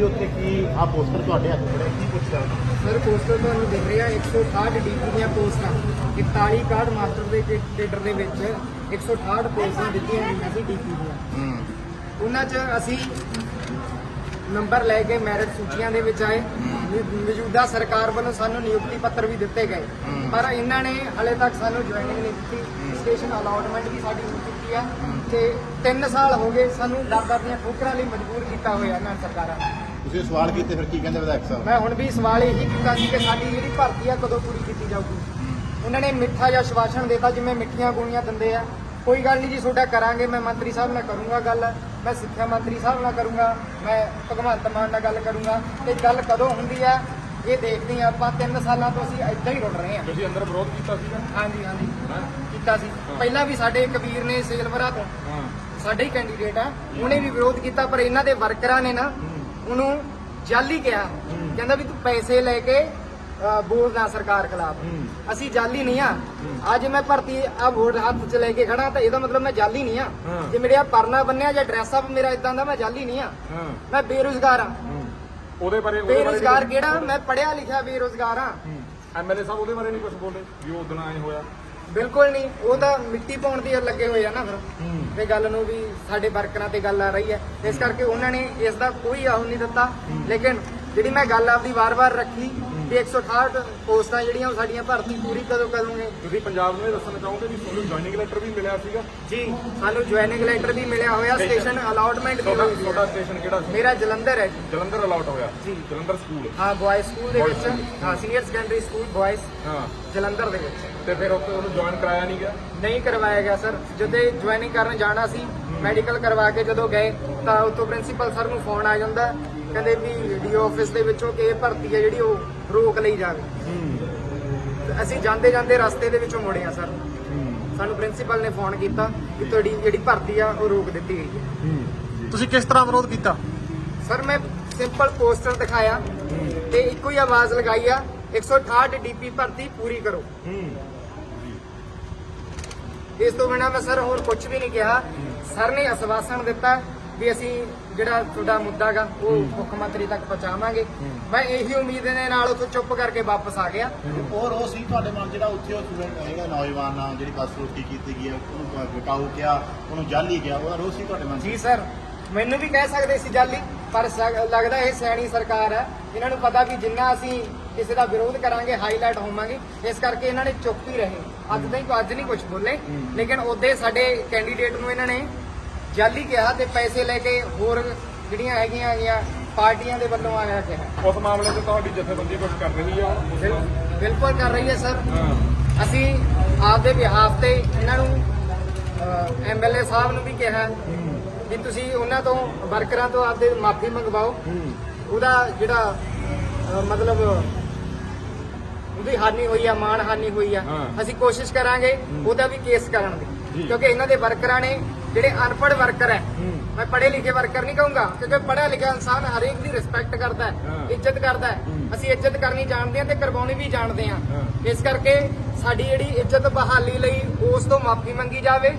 ਤੁਸੀਂ ਉੱਥੇ ਕੀ ਆ ਪੋਸਟਰ ਤੁਹਾਡੇ ਹੱਥ ਫੜਿਆ ਕੀ ਪੁੱਛਿਆ ਸਰ ਪੋਸਟਰ ਤੁਹਾਨੂੰ ਦਿਖ ਰਿਹਾ 168 ਡੀਪੀ ਦੀਆਂ ਪੋਸਟਾਂ 41 ਕਾਰਡ ਮਾਸਟਰ ਦੇ ਕੇਡਰ ਦੇ ਵਿੱਚ 168 ਪੋਸਟਾਂ ਦਿੱਤੀਆਂ ਗਈਆਂ ਸੀ ਡੀਪੀ ਦੀਆਂ। ਹੂੰ। ਉਹਨਾਂ 'ਚ ਅਸੀਂ ਨੰਬਰ ਲੈ ਕੇ ਮੈਰਿਟ ਸੂਚੀਆਂ ਦੇ ਵਿੱਚ ਆਏ। ਮੌਜੂਦਾ ਸਰਕਾਰ ਵੱਲੋਂ ਸਾਨੂੰ ਨਿਯੁਕਤੀ ਪੱਤਰ ਵੀ ਦਿੱਤੇ ਗਏ। ਪਰ ਇਹਨਾਂ ਨੇ ਹਲੇ ਤੱਕ ਸਾਨੂੰ ਜੁਆਇਨਿੰਗ ਨਹੀਂ ਦਿੱਤੀ। ਸਟੇਸ਼ਨ ਅਲਾਟਮੈਂਟ ਵੀ ਸਾਡੀ ਹੋ ਚੁੱਕੀ ਆ। ਤੇ 3 ਸਾਲ ਹੋ ਗਏ ਸਾਨੂੰ ਦਰ ਦੀਆਂ ਠੋਕਰਾਂ ਲਈ ਮਜਬੂਰ ਕੀਤਾ ਹੋਇਆ ਇਹਨਾਂ ਸਰਕਾਰਾਂ ਨੇ। ਤੁਸੀਂ ਸਵਾਲ ਕੀਤੇ ਫਿਰ ਕੀ ਕਹਿੰਦੇ ਵਿਧਾਇਕ ਸਾਹਿਬ? ਮੈਂ ਹੁਣ ਵੀ ਸਵਾਲ ਇਹੀ ਕੀਤਾ ਸੀ ਕਿ ਸਾਡੀ ਜਿਹੜੀ ਭਰਤੀ ਆ ਕਦੋਂ ਪੂਰੀ ਕੀਤੀ ਜਾਊਗੀ? ਉਹਨਾਂ ਨੇ ਮਿੱਠਾ ਜਿਹਾ ਸ਼ਵਾਸਨ ਦਿੱਤਾ ਜਿਵੇਂ ਮਿੱਠੀਆਂ ਗੋਲੀਆਂ ਦਿੰਦੇ ਆ। ਕੋਈ ਗੱਲ ਨਹੀਂ ਜੀ ਤੁਹਾਡਾ ਕਰਾਂਗੇ ਮੈਂ ਮੰਤਰੀ ਸਾਹਿਬ ਨਾਲ ਕਰੂੰਗਾ ਗੱਲ। ਮੈਂ ਸਿੱਖਿਆ ਮੰਤਰੀ ਸਾਹਿਬ ਨਾਲ ਕਰੂੰਗਾ ਮੈਂ ਭਗਵੰਤ ਮਾਨ ਨਾਲ ਗੱਲ ਕਰੂੰਗਾ। ਤੇ ਗੱਲ ਕਦੋਂ ਹੁੰਦੀ ਆ ਇਹ ਦੇਖਦੇ ਆ ਆਪਾਂ 3 ਸਾਲਾਂ ਤੋਂ ਅਸੀਂ ਇੱਦਾਂ ਹੀ ਰੁੜ ਰਹੇ ਆ ਤੁਸੀਂ ਅੰਦਰ ਵਿਰੋਧ ਕੀਤਾ ਸੀਗਾ? ਹਾਂਜੀ ਹਾਂਜੀ। ਹਾਂ? ਕੀਤਾ ਸੀ। ਪਹਿਲਾਂ ਵੀ ਸਾਡੇ ਕਬੀਰ ਨੇ ਸੇਲਵਰਾ ਤੋਂ ਸਾਡੇ ਹੀ ਕੈਂਡੀਡੇਟ ਆ। ਉਹਨੇ ਵੀ ਵਿਰੋਧ ਕੀਤਾ ਪਰ ਇਹਨਾਂ ਦੇ ਵਰਕਰਾਂ ਨੇ ਨਾ ਉਹਨੂੰ ਜਾਲੀ ਕਿਹਾ। ਕਹਿੰਦਾ ਵੀ ਤੂੰ ਪੈਸੇ ਲੈ ਕੇ ਅਹ, ਬੋਲਦਾ ਸਰਕਾਰ ਖਿਲਾਫ। ਅਸੀਂ ਜਾਲੀ ਨਹੀਂ ਆ। ਅੱਜ ਮੈਂ ਭਰਤੀ ਆ ਵੋਟ ਹੱਥ 'ਚ ਲੈ ਕੇ ਖੜਾ ਤਾਂ ਇਹਦਾ ਮਤਲਬ ਮੈਂ ਜਾਲੀ ਨਹੀਂ ਆ। ਹਾਂ। ਜੇ ਮੇਰੇ ਆ ਪਰਨਾ ਬੰਨਿਆ ਜਾਂ ਡਰੈਸ ਅਪ ਮੇਰਾ ਇਦਾਂ ਦਾ ਮੈਂ ਜਾਲੀ ਨਹੀਂ ਆ। ਹਾਂ। ਮੈਂ ਬੇਰੁਜ਼ਗਾਰ ਆ। ਹੂੰ। ਉਹਦੇ ਬਾਰੇ ਬੇਰੁਜ਼ਗਾਰ ਕਿਹੜਾ? ਮੈਂ ਪੜਿਆ ਲਿਖਿਆ ਬੇਰੁਜ਼ਗਾਰ ਆ। ਐਮਐਲਏ ਸਾਹਿਬ ਉਹਦੇ ਬਾਰੇ ਨਹੀਂ ਕੁਝ ਬੋਲੇ? ਵੀ ਉਹ ਦਿਨ ਆਏ ਹੋਇਆ। ਬਿਲਕੁਲ ਨਹੀਂ ਉਹ ਤਾਂ ਮਿੱਟੀ ਪਾਉਣ ਦੀ ਲੱਗੇ ਹੋਏ ਆ ਨਾ ਫਿਰ। ਤੇ ਗੱਲ ਨੂੰ ਵੀ ਸਾਡੇ ਵਰਕਰਾਂ ਤੇ ਗੱਲ ਆ ਰਹੀ ਹੈ। ਇਸ ਕਰਕੇ ਉਹਨਾਂ ਨੇ ਇਸ ਦਾ ਕੋਈ ਆਹ ਨਹੀਂ ਦਿੱਤਾ। ਲੇਕਿਨ ਜਿਹੜੀ ਮੈਂ ਗੱਲ ਆਪਦੀ ਵਾਰ-ਵਾਰ ਰੱਖੀ ਵੀ 168 ਪੋਸਟਾਂ ਜਿਹੜੀਆਂ ਉਹ ਸਾਡੀਆਂ ਭਰਤੀ ਪੂਰੀ ਕਦੋਂ ਕਰੂਗੇ ਤੁਸੀਂ ਪੰਜਾਬ ਨੂੰ ਇਹ ਦੱਸਣਾ ਚਾਹੋਗੇ ਵੀ ਤੁਹਾਨੂੰ ਜੁਆਇਨਿੰਗ ਲੈਟਰ ਵੀ ਮਿਲਿਆ ਸੀਗਾ? ਜੀ ਸਾਨੂੰ ਜੁਆਇਨਿੰਗ ਲੈਟਰ ਵੀ ਮਿਲਿਆ ਹੋਇਆ ਸਟੇਸ਼ਨ ਅਲਾਟਮੈਂਟ ਵੀ ਤੁਹਾਡਾ ਹੋਈ ਹੋਈ ਤੁਹਾਡਾ ਹੈ। ਸਟੇਸ਼ਨ ਕਿਹੜਾ ਸੀ? ਮੇਰਾ ਜਲੰਧਰ ਹੈ ਜੀ। ਜਲੰਧਰ ਅਲਾਟ ਹੋਇਆ। ਜੀ। ਜਲੰਧਰ ਸਕੂਲ ਹਾਂ ਬॉयਜ਼ ਸਕੂਲ ਦੇ Boys ਵਿੱਚ। school। ਹਾਂ ਸੀਨੀਅਰ ਸੈਕੰਡਰੀ ਸਕੂਲ ਬॉयਜ਼ ਹਾਂ। ਜਲੰਧਰ ਦੇ ਵਿੱਚ। ਤੇ ਫਿਰ ਉੱਥੇ ਉਹਨੂੰ ਜੁਆਇਨ ਕਰਾਇਆ ਨਹੀਂ ਗਿਆ? ਨਹੀਂ ਕਰਵਾਇਆ ਗਿਆ ਸਰ। ਜਦੋਂ ਜੁਆਇਨਿੰਗ ਕਰਨ ਜਾਣਾ ਸੀ ਮੈਡੀਕਲ ਕਰਵਾ ਕੇ ਜਦੋਂ ਗਏ ਤਾਂ ਉਤੋਂ ਪ੍ਰਿੰਸੀਪਲ ਸਰ ਨੂੰ ਫੋਨ ਆ ਜਾਂਦਾ। ਕਹਿੰਦੇ ਵੀ ਡੀਓ ਆਫਿਸ ਦੇ ਵਿੱਚੋਂ ਕਿ ਇਹ ਭਰਤੀ ਹੈ ਜਿਹੜੀ ਉਹ ਰੋਕ ਲਈ ਜਾਵੇ। ਤੇ ਅਸੀਂ ਜਾਂਦੇ ਜਾਂਦੇ ਰਸਤੇ ਦੇ ਵਿੱਚੋਂ ਮੁੜੇ ਆ ਸਰ। ਸਾਨੂੰ ਪ੍ਰਿੰਸੀਪਲ ਨੇ ਫੋਨ ਕੀਤਾ ਕਿ ਤੁਹਾਡੀ ਜਿਹੜੀ ਭਰਤੀ ਆ ਉਹ ਰੋਕ ਦਿੱਤੀ ਗਈ ਹੈ। ਤੁਸੀਂ ਕਿਸ ਤਰ੍ਹਾਂ ਵਿਰੋਧ ਕੀਤਾ? ਸਰ ਮੈਂ ਸਿੰਪਲ ਪੋਸਟਰ ਦਿਖਾਇਆ ਤੇ ਇੱਕੋ ਹੀ ਆਵਾਜ਼ ਲਗਾਈ ਆ 168 ਡੀਪੀ ਭਰਤੀ ਪੂਰੀ ਕਰੋ। ਇਸ ਤੋਂ ਬਿਨਾਂ ਮੈਂ ਸਰ ਹੋਰ ਕੁਝ ਵੀ ਨਹੀਂ ਕਿਹਾ। ਸਰ ਨੇ ਅਸਵਾਸਨ ਦਿੱਤਾ ਵੀ ਅਸੀਂ ਜਿਹੜਾ ਤੁਹਾਡਾ ਮੁੱਦਾ ਗਾ ਉਹ ਮੁੱਖ ਮੰਤਰੀ ਤੱਕ ਪਹੁੰਚਾਵਾਂਗੇ। ਮੈਂ ਇਹੀ ਉਮੀਦ ਦੇ ਨਾਲ ਉੱਥੋਂ ਚੁੱਪ ਕਰਕੇ ਵਾਪਸ ਆ ਗਿਆ। ਉਹ ਰੋ ਸੀ ਤੁਹਾਡੇ ਮਨ ਜਿਹੜਾ ਉੱਥੇ ਉਹ ਸਟੂਡੈਂਟ ਹੈਗਾ ਨੌਜਵਾਨ ਨਾਲ ਜਿਹੜੀ ਬੱਸ ਰੋਕੀ ਕੀਤੀ ਗਈ ਹੈ ਉਹਨੂੰ ਵਿਕਾਊ ਕਿਹਾ ਉਹਨੂੰ ਜਾਲੀ ਕਿਹਾ ਉਹਦਾ ਰੋ ਸੀ ਤੁਹਾਡੇ ਮਨ ਜੀ ਸਰ ਮੈਨੂੰ ਵੀ ਕਹਿ ਸਕਦੇ ਸੀ ਜਾਲੀ ਪਰ ਲੱਗਦਾ ਇਹ ਸਿਆਣੀ ਸਰਕਾਰ ਹੈ। ਇਹਨਾਂ ਨੂੰ ਪਤਾ ਵੀ ਜਿੰਨਾ ਅਸੀਂ ਕਿਸੇ ਦਾ ਵਿਰੋਧ ਕਰਾਂਗੇ ਹਾਈਲਾਈਟ ਹੋਵਾਂਗੇ ਇਸ ਕਰਕੇ ਇਹਨਾਂ ਨੇ ਚੁੱਪ ਹੀ ਰਹੇ। ਅੱਜ ਤਾਈਂ ਅੱਜ ਨਹੀਂ ਕੁਝ ਬੋਲੇ। ਲੇਕਿਨ ਉਹਦੇ ਸਾਡੇ ਕੈਂਡੀਡੇਟ ਨੂੰ ਇਹਨਾਂ ਨੇ ਜਾਲੀ ਕਿਹਾ ਤੇ ਪੈਸੇ ਲੈ ਕੇ ਹੋਰ ਜਿਹੜੀਆਂ ਹੈਗੀਆਂ ਹੈਗੀਆਂ ਪਾਰਟੀਆਂ ਦੇ ਵੱਲੋਂ ਆਇਆ ਕਿਹਾ। ਉਸ ਮਾਮਲੇ 'ਚ ਤੁਹਾਡੀ ਜਥੇਬੰਦੀ ਕੁਝ ਕਰ ਰਹੀ ਆ। ਬਿਲ- ਬਿਲਕੁਲ ਕਰ ਰਹੀ ਹੈ ਸਰ। ਹਾਂ। ਅਸੀਂ ਆਪਦੇ ਬਿਹਾਫ ਤੇ ਇਹਨਾਂ ਨੂੰ ਐਮਐਲਏ ਸਾਹਿਬ ਨੂੰ ਵੀ ਕਿਹਾ ਵੀ ਤੁਸੀਂ ਉਹਨਾਂ ਤੋਂ ਵਰਕਰਾਂ ਤੋਂ ਆਪਦੇ ਮਾਫੀ ਮੰਗਵਾਓ। ਉਹਦਾ ਜਿਹੜਾ ਅਹ, ਮਤਲਬ ਉਹਦੀ ਹਾਨੀ ਹੋਈ ਆ ਮਾਣ ਹਾਨੀ ਹੋਈ ਆ ਹਾਂ। ਅਸੀਂ ਕੋਸ਼ਿਸ਼ ਕਰਾਂਗੇ ਉਹਦਾ ਵੀ ਕੇਸ ਕਰਨ ਜੀ। ਦੀ ਕਿਉਂਕਿ ਇਹਨਾਂ ਦੇ ਵਰਕਰਾਂ ਨੇ ਜਿਹੜੇ ਅਨਪੜ੍ਹ ਵਰਕਰ ਹੈ ਮੈਂ ਪੜ੍ਹੇ ਲਿਖੇ ਵਰਕਰ ਨਹੀਂ ਕਹੂੰਗਾ ਕਿਉਂਕਿ ਪੜ੍ਹਿਆ ਲਿਖਿਆ ਇਨਸਾਨ ਹਰੇਕ ਦੀ ਰਿਸਪੈਕਟ ਕਰਦਾ ਹੈ ਹਾਂ। ਇੱਜ਼ਤ ਕਰਦਾ ਹੈ। ਅਸੀਂ ਇੱਜ਼ਤ ਕਰਨੀ ਜਾਣਦੇ ਹਾਂ ਤੇ ਕਰਵਾਉਣੀ ਵੀ ਜਾਣਦੇ ਹਾਂ। ਹਾਂ। ਇਸ ਕਰਕੇ ਸਾਡੀ ਜਿਹੜੀ ਇੱਜ਼ਤ ਬਹਾਲੀ ਲਈ ਉਸ ਤੋਂ ਮਾਫੀ ਮੰਗੀ ਜਾਵੇ।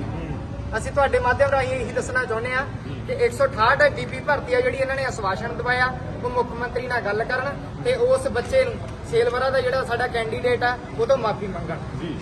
ਅਸੀਂ ਤੁਹਾਡੇ ਮਾਧਿਅਮ ਰਾਹੀਂ ਇਹੀ ਦੱਸਣਾ ਚਾਹੁੰਦੇ ਆ ਕਿ 168 ਡੀਪੀ ਭਰਤੀ ਆ ਜਿਹੜੀ ਇਹਨਾਂ ਨੇ ਆਸ਼ਵਾਸਨ ਦਵਾਇਆ ਉਹ ਮੁੱਖ ਮੰਤਰੀ ਨਾਲ ਗੱਲ ਕਰਨ ਤੇ ਉਸ ਬੱਚੇ ਨੂੰ ਸੇਲਵਰਾ ਦਾ ਜਿਹੜਾ ਸਾਡਾ ਕੈਂਡੀਡੇਟ ਆ ਉਹ ਤੋਂ ਮਾਫੀ ਮੰਗਣ। ਜੀ।